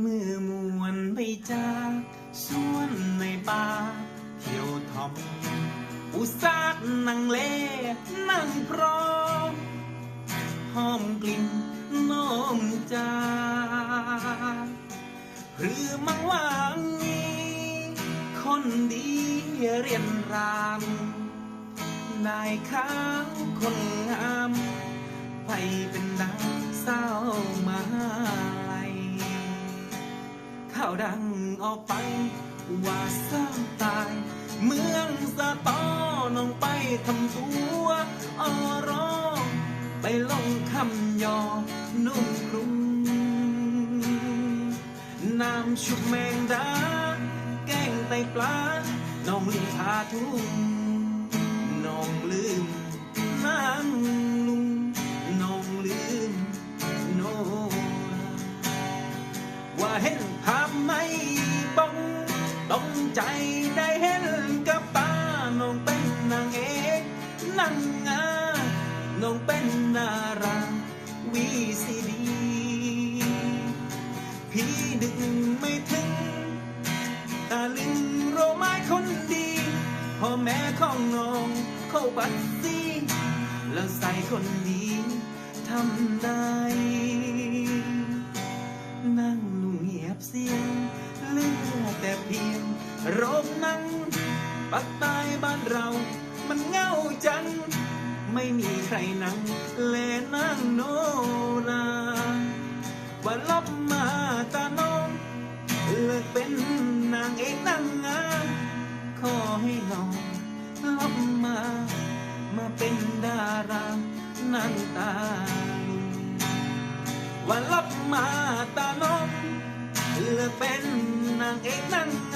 เมื่อมวนไปจากสวนในป่าเที่ยวทอมอุสาห์นั่งเล่นั่งพร้อมหอมกลิ่นน้อมจาหรือมังว่างนี้คนดีเรียนรามนายข้างคนงาม ไปเป็นนางสาวาวดังออกไป ว่าสร้างตาย เมืองสะตอน้องไปทำตัวออรอไปลงคำยอ นุ่มครุงน้ำชุบแมงดา แกงไตปลา น้องลืมทาทุ่งน้องลืม งใจได้เห็นกับตา น้องเป็นนางเอกนางงาน้องเป็นนาราวีซีดีพี่ดึงไม่ถึงตาลึงโรไม้คนดีพ่อแม่ของน้องเข้าบัดซีแล้วใส่คนดีทำได้ โรมนั่งปักใต้บ้านเรา มันเงาจัง ไม่มีใครนั่งแลนั่งโนราว่าลบมาตาน้อง เลิกเป็นนางเอกนางงามขอให้น้องลบมา มาเป็นดารานั่งตาลุงว่าลบมาตาน้อง เลิกเป็นนางเอกนางงา